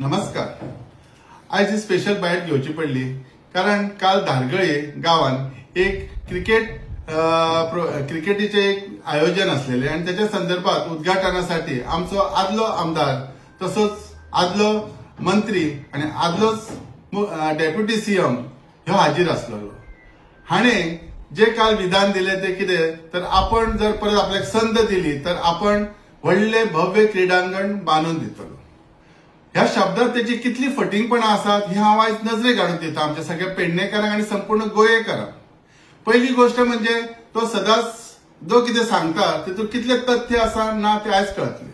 नमस्कार. आयज स्पेशल बायट घेवची पडली. कारण काल धारगळे गावात एक क्रिकेट प्रो- क्रिकेटीचे एक आयोजन असलेले आणि त्याच्या संदर्भात उद्घाटनासाठी आमचो आदलो आमदार तसोच आदलो मंत्री आणि आदलोच डेप्युटी सीएम ह्यो हाजीर असलेलो. हाणे जे काल विधान दिले ते कितें तर आपण जर परत आपल्याक संद दिली तर आपण व्हडले भव्य क्रीडांगण बांदून दितलो. ह्या शब्दात त्याची कितली फटिंगपणां आसात ही हांव आयज नजरे काडून दिता आमच्या सगळ्या पेडणेकारांक आणि संपूर्ण गोंयकारांक पहिली गोष्ट म्हणजे तो सदांच जो कितें सांगता तितून कितले तथ्य आसा ना ते आयज कळतले.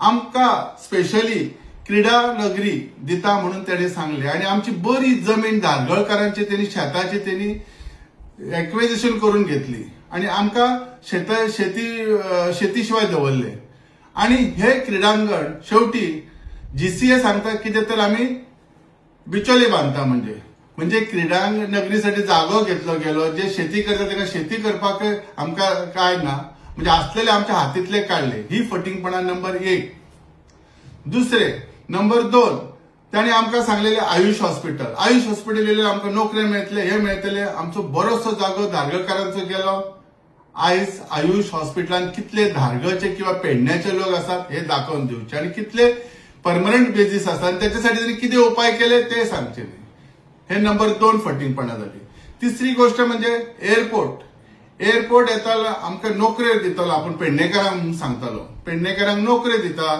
आमकां स्पेशली क्रीडा नगरी दिता म्हणून तेणे सांगले. आणि आमची बरी जमीन धारगळकारांची त्यांनी शेताची त्यांनी एक्वेजेशन करून घेतली. आणि आमकां शेत शेती शेतीशिवाय शेती शिवाय दवरले. आणि हे क्रीडांगण शेवटी जीसीए सांगता कितें तर आमी बिचोली बांदता म्हणजे. म्हणजे क्रीडांग नगरीसाठी जागो घेतलो गेलो जे शेती करता ताका शेती करपाक आमकां काय ना म्हणजे असलेले आमच्या हातींतले काढले. ही फटिंगपणा नंबर एक. दुसरे नंबर दोन त्याने आमकां सांगलेले आयुष हॉस्पिटल. आयुष हॉस्पिटल येयले आमकां नोकऱ्यो मेळटले हे मेळटले आमचो बरोचसो जागो धारगळकारांचो गेलो. आयज आयुष हॉस्पिटलान कितले धारगळचे किंवा पेडण्याचे लोक असतात हे दाखवून दिवचे आणि कितले परमनंट बेजीस असतात. आणि त्याच्यासाठी त्यांनी किती उपाय केले ते सांगचे हे नंबर दोन फटिंगपणा झाली तिसरी गोष्ट म्हणजे एअरपोर्ट एअरपोर्ट येतालो आमकां नोकऱ्यो दितालो आपण पेडणेकारांक सांगतालो. पेडणेकारांक नोकऱ्यो दिता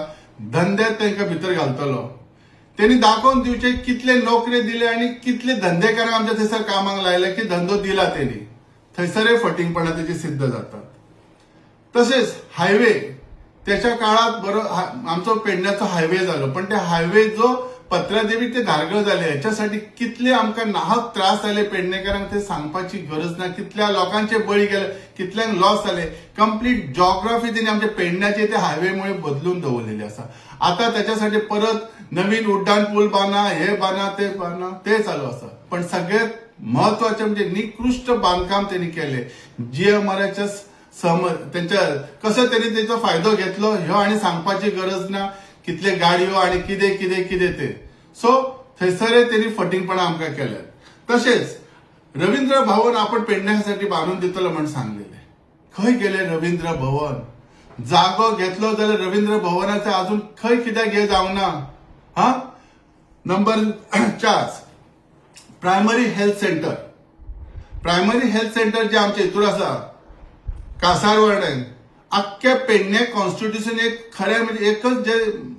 धंद्यात तांकां भितर घालतलो. त्यांनी दाखवून दिवचे कितले नोकरे दिले आणि कितले धंदेकारांक आमच्या थंयसर कामाक लायले की धंदो दिला त्यांनी. थंयसरय फटींगपणा त्याची सिद्ध जातात. तसेच हायवे त्याच्या काळात बरो आमचं आमचो पेडण्याचो हायवे झालं. पण ते हायवे जो पत्रादेवी ते धारगळ झाले याच्यासाठी कितले आमकां नाहक त्रास जाले पेडणेकारांक ते सांगपाची गरज ना. कितल्या लोकांचे बळी गेले कितल्यांक लॉस जाले कंप्लीट जॉग्राफी त्यांनी आमच्या पेडण्याचे ते हायवेमुळे बदलून दवरलेली असा. आता त्याच्यासाठी परत नवीन उड्डाण पूल बांधा हे बांधा ते बांधा ते चालू असा. पण सगळ्यात महत्त्वाचे म्हणजे निकृष्ट बांधकाम त्यांनी केले. जीएमआरच्या सम त्यांच्या कसं त्यांनी त्याचा फायदो घेतलो ह्यो आणि सांगपाची गरज ना कितले गाडयो आणि कितें कितें कितें ते. सो थंयसरय त्यांनी फटींगपणां आमकां केल्यात. तशेंच रवींद्र भवन आपण पेडण्यासाठी बांधून दितलो म्हण सांगलेले. खंय गेले रवींद्र भवन? जागो घेतलो जाल्यार रवींद्र भवनाचे अजून खंय कित्याक हे जावंक ना हा? नंबर चार. Primary health centre. Primary health centre जे आमचे हितूर आसा कासारवड्यान अख्ख्या पेडणे कॉन्स्टिट्युशन एक खऱ्या म्हणजे एकच जे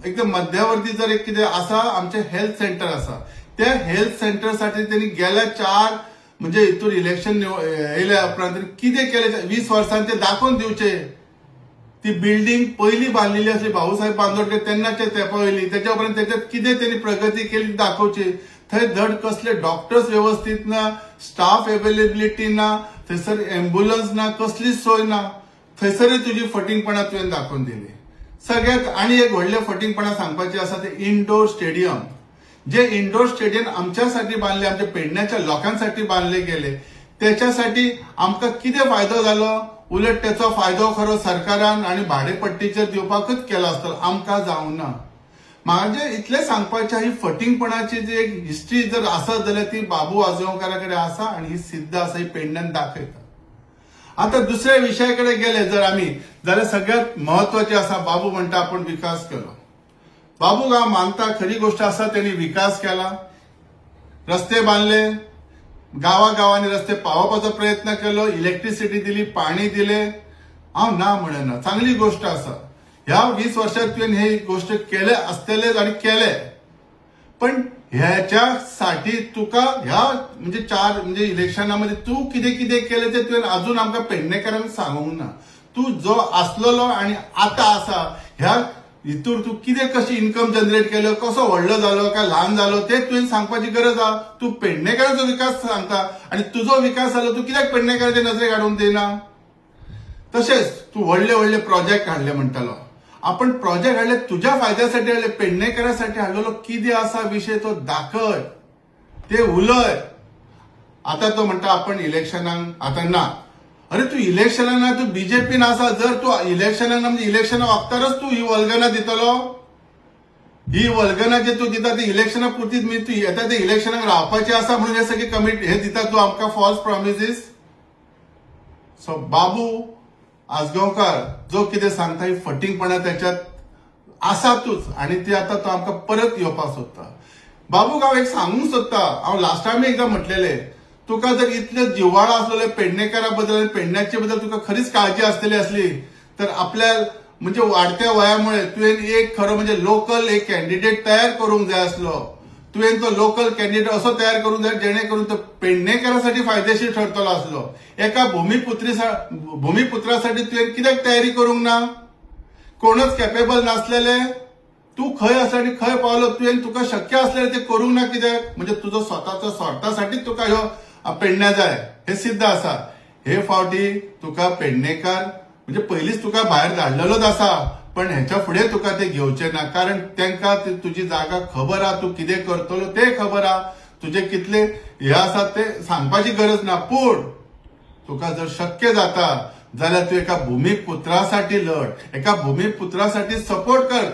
एकदम मध्यावर्ती जर एक कितें आसा आमचे हेल्थ सेंटर आसा त्या हेल्थ सेंटरसाठी त्यांनी गेल्या चार म्हणजे हितूर इलेक्शन येयल्या उपरांत कितें केले? वीस वर्सांनी ते दाखोवन दिवचे ती बिल्डिंग पहिली बांधलेली असली भाऊसाहेब बांदोडकर तेन्नाच्या तेंपा वयली त्याच्या उपरांत त्याच्यात कितें त्यांनी प्रगती केली दाखोवची. थंय धड कसले डॉक्टर्स व्यवस्थित ना स्टाफ अवेलेबिलिटी ना थंयसर एम्ब्युलन्स ना कसलीच सोय ना थंयसरय तुजी फटींगपणां तुवें दाखोवन दिली. सगळ्यात आणि एक व्हडले फटींगपणां सांगपाचें आसा तें इनडोर स्टेडियम जे इनडोर स्टेडियम आमच्यासाठी बांधले आमच्या पेडण्याच्या लोकांसाठी बांधले गेले त्याच्यासाठी आमकां कितें फायदो जालो उलट त्याचो फायदो खरो सरकारान आणि भाडेपट्टीचेर दिवपाकच केलो आसतलो आमकां जावं ना. माझे इतले सांगपाचे ही फटिंगपणाची जी एक हिस्ट्री जर आसत जाल्यार ती बाबू आजगांवकारा कडेन आसा आणि ही सिद्ध आसा ही पेडण्यान दाखयता आता दुसऱ्या विषयाकडे गेले जर आम्ही जाल्यार सगळ्यात महत्त्वाचे असा बाबू म्हणता आपण विकास केलो बाबू गाव मानता खरी गोष्ट असा त्यांनी विकास केला. रस्ते बांधले. गावागावांनी रस्ते पावपाचो प्रयत्न केलो. इलेक्ट्रिसिटी दिली पाणी दिले. हांव ना म्हणना चांगली गोष्ट असा. ह्या वीस वर्षात तुवें हे गोष्ट केले असतेलेच आणि केले. पण ह्याच्यासाठी तुका ह्या म्हणजे चार म्हणजे इलेक्शनामध्ये तू कितें कितें केलें ते तुवें अजून आमकां पेडणेकारांक सांगूंक ना. तू जो असलेलो आणि आता आसा ह्या हितूर तू कितें कशी इन्कम जनरेट केलो कसो व्हडलो जालो काय ल्हान जालो ते तुवें सांगपाची गरज आहा तू पेडणेकारांचो विकास सांगता आणि तुजो विकास जालो तू कित्याक पेडणेकाराचे नजरे काडून दिना तसेच तू व्हडले व्हडले प्रोजेक्ट हाडले म्हणटालो आपण प्रोजेक्ट हाडले तुझ्या फायद्यासाठी हाडले पेडणेकरांसाठी हाडलेलो कितें आसा विषय तो दाखय ते उलय. आता तो म्हणटा आपण इलेक्शनाक आता ना. अरे तू इलेक्शनाक ना तू बीजेपीन आसा जर तू इलेक्शनाक ना म्हणजे इलेक्शना वागतारच तू ही वल्गना दितलो. ही वल्गना जे तू दिता ती इलेक्शना पुरतीच मी तू येता ते इलेक्शनाक रावपाचे आसा म्हणून हे सगळे कमिटी हे दिता तू आमकां false promises so Babu Asgaonkar जो कितें सांगता ही फटींगपणां त्याच्यात आसातूच आणि ती आता तो आमकां परत येवपाक सोदता. बाबूक हांव एक सांगूंक सोदता. हांव लास्ट टायम एकदां म्हटलेले तुका जर इतले जिव्हाळो आसलेले पेडणेकारा बद्दल आणि पेडण्याचे बद्दल तुका खरीच काळजी असलेली असली तर आपल्या म्हणजे वाढत्या वयामुळे तुवें एक खरो म्हणजे लोकल एक कॅन्डिडेट तयार करूंक जाय आसलो तुवें तो लोकल कॅन्डिडेट असो तयार करूंक जाय जेणे करून तो पेडणेकारासाठी फायदेशीर ठरतलो आसलो एका भूमिपुत्री भूमिपुत्रासाठी तुवें कित्याक तयारी करूंक ना? कोणच कॅपेबल नासलेले. तू खंय आसा आनी खंय पावलो तुवें तुका शक्य असलेले ते करूंक ना कित्याक म्हणजे तुजो स्वताचो स्वार्थासाठी तुका ह्यो पेडण्या जाय हे सिद्ध आसा हे फावटी तुका पेडणेकार म्हणजे पयलींच तुका भायर धाडलेलोच आसा पण ह्याच्या फुडें तुका ते घेवचे ना. कारण तांकां तुजी जागा खबर आहा तूं कितें करतलो ते खबर. आहा तुजे कितले हे आसा ते सांगपाची गरज ना. पूण तुका जर शक्य जाता जाल्यार तूं एका भूमिपुत्रासाठी लढ. एका भूमिपुत्रासाठी सपोर्ट कर.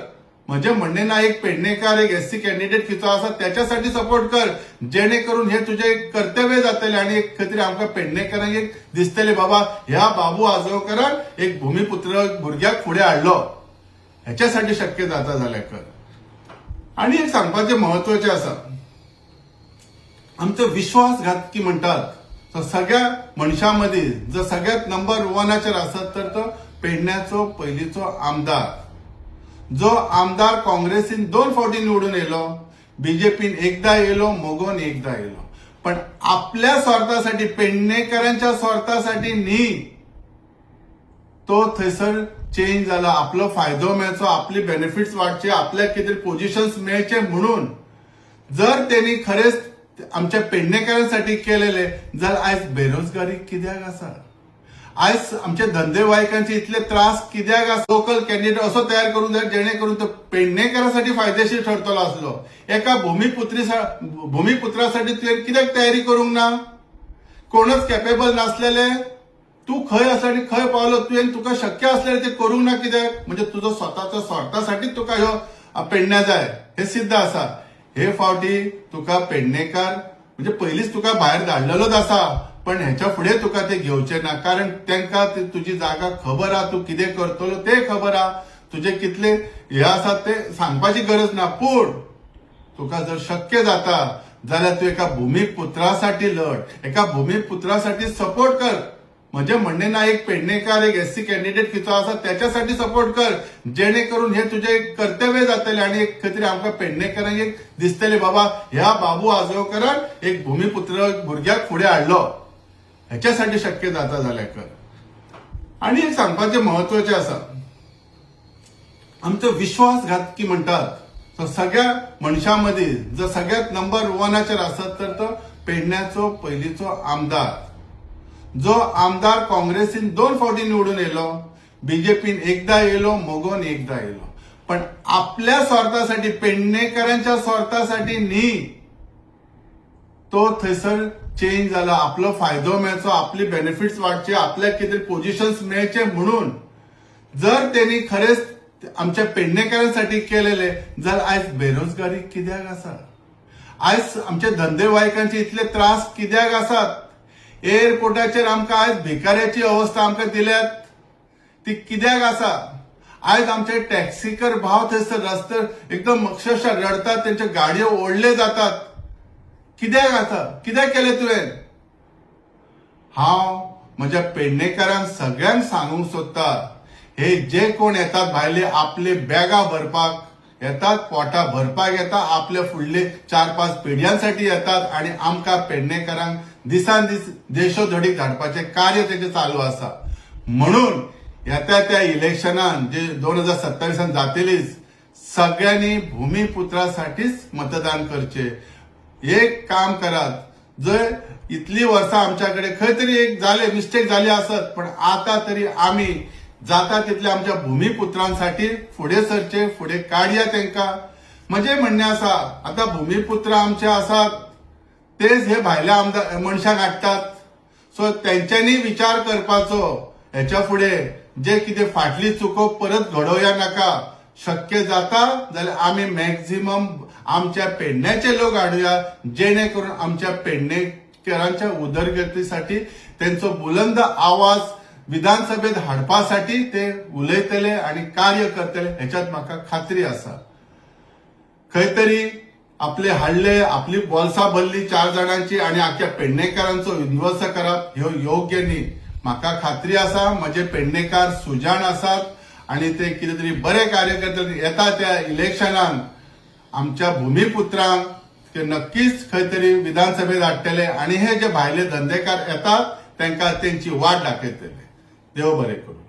म्हणजे म्हणणे ना एक पेडणेकार एक एससी कॅन्डिडेट खिचो आसा त्याच्यासाठी सपोर्ट कर. जेणे करून हे तुझे एक कर्तव्य जातले आणि एक खरी आमकां पेडणेकारांक एक दिसतले बाबा ह्या बाबू आजगांवकरान एक भूमिपुत्र भुरग्याक फुडें हाडलो. ह्याच्यासाठी शक्य जाता जाल्यार कर. आणि एक सांगपाचें महत्त्वाचे आसा आमचो विश्वासघातकी म्हणटात तो सगळ्या मनशां मदीं जो सगळ्यात नंबर वनाचेर आसत तर तो पेडण्याचो पयलींचो आमदार. जो आमदार काँग्रेसीन दोन फावटी निवडून येयलो बीजेपीन एकदा येयलो मोगोन एकदा येयलो पण आपल्या स्वार्थासाठी पेडणेकरांच्या स्वार्थासाठी न्ही तो थंयसर चेंज जाला आपलो फायदो मेळचो आपली बेनिफिट्स वाडचे आपल्याक कितें पोझिशन्स मेळचे म्हणून. जर त्यांनी खरेंच आमच्या पेडणेकरांसाठी केलेले जर आयज बेरोजगारी कित्याक आसा? आयज आमच्या धंदेवाईकांचे इतले त्रास कित्याक आसा? लोकल कॅन्डिडेट असो तयार करूंक जाय जेणे करून तो पेडणेकरांसाठी फायदेशीर ठरतलो आसलो एका भूमिपुत्री भूमिपुत्रासाठी तुवें कित्याक तयारी करूंक ना? कोणच कॅपेबल नासलेले तू खंय आसा आनी खंय पावलो तुवें तुका शक्य आसलें ते करूंक ना कित्याक? म्हणजे तुजो स्वताचो स्वार्थासाठीच तुका ह्यो पेडण्या जाय. हे सिद्ध आसा. हे फावटी तुका पेडणेकार म्हणजे पयलींच तुका भायर धाडलेलोच आसा. पण ह्याच्या फुडें तुका ते घेवचे ना. कारण तांकां तुजी जागा खबर आहा तूं कितें करतलो ते खबर आहा तुजे कितले हे आसा ते सांगपाची गरज ना. पूण तुका जर शक्य जाता जाल्यार तूं एका भुमीपुत्रासाठी लढ. एका भुमीपुत्रासाठी सपोर्ट कर. म्हणजे म्हणणे ना एक पेडणेकार एक एससी कॅन्डिडेट खिचो आसा त्याच्यासाठी सपोर्ट कर. जेणे करून हे तुझे एक कर्तव्य जातले आणि एक खरी तरी आमकां पेडणेकारांक एक दिसतले बाबा. ह्या बाबू आजगांवकरान एक भूमिपुत्र भुरग्याक फुडें हाडलो ह्याच्यासाठी शक्य जाता जाल्यार कर. आणि एक सांगपाचें महत्त्वाचे आसा आमचो विश्वासघातकी म्हणटात तो सगळ्या मनशां मदीं जो सगळ्यात नंबर वनाचेर आसत तर तो पेडण्याचो पयलींचो आमदार. जो आमदार काँग्रेसीन दोन फावटी निवडून येयलो बीजेपीन एकदा येयलो मोगोन एकदा येयलो पण आपल्या स्वार्थासाठी पेडणेकरांच्या स्वार्थासाठी न्ही तो थंयसर चेंज जाला आपलो फायदो मेळचो आपली बेनिफिट्स वाडचे आपल्याक कितें पोझिशन्स मेळचे म्हणून. जर त्यांनी खरेच आमच्या पेडणेकरांसाठी केलेले जर आयज बेरोजगारी कित्याक आसा आयज आमच्या धंदेवाईकांचे इतले त्रास कित्याक आसात? एअरपोर्टाचेर आमकां आयज भिकाऱ्याची अवस्था आमकां दिल्यात. ती कित्याक आसा? आयज आमचे टॅक्सीकर भाव थंयसर रस्ते एकदम अक्षरशः रडतात त्यांच्या गाडयो ओडले जातात. कित्याक आसा? कित्याक केले तुवें? हांव म्हज्या पेडणेकारांक सगळ्यांक सांगूंक सोदता हे जे कोण येतात भायले आपले बॅगा भरपाक येतात पोटा भरपाक येतात आपले फुडले चार पाच पिढ्यांसाठी येतात आणि आमकां पेडणेकारांक दिसान दीस देशोधडीक धाडपाचें कार्य तेजें चालू आसा म्हणून येत्या त्या इलेक्शनान जे दोन हजार सत्तावीसान जातलीच सगळ्यांनी भूमिपुत्रासाठीच मतदान करचे. एक काम करात जर इतली वर्सां आमच्याकडे खंय तरी एक जाले मिस्टेक जाली आसत पण आता तरी आम्ही जाता तितले आमच्या भूमिपुत्रांसाठी फुडें सरचे फुडें काडया तांकां म्हणजे म्हणणें आसा आता भूमिपुत्र आमचे आसात तेच हे भायल्या आमदार मनशांक हाडटात. सो तेंच्यांनी विचार करपाचो. हेच्या फुडें जे कितें फाटली चुको परत घडोवया नाका. शक्य जाता जाल्यार आमी मॅक्झिमम आमच्या पेडण्याचे लोक हाडुया जेणे करून आमच्या पेडणेकरांच्या उदरगतीसाठी त्यांचो बुलंद आवाज विधानसभेत हाडपासाठी ते उलयतले आणि कार्य करतले ह्याच्यात म्हाका खात्री आसा. खंय तरी आपले हाडले आपली बोल्सां भरली चार जाणांची आणि आख्या पेडणेकारांचो विध्वंस करप ह्यो योग्य न्ही म्हाका खात्री आसा म्हजे पेडणेकार सुजाण आसात आणि ते कितें तरी बरे कार्य करतले येता त्या इलेक्शनान. आमच्या भूमिपुत्रांक ते नक्कीच खंय तरी विधानसभेत हाडटले आणि हे जे भायले धंदेकार येतात तांकां तेंची वाट दाखयतले. देव बरें करूं.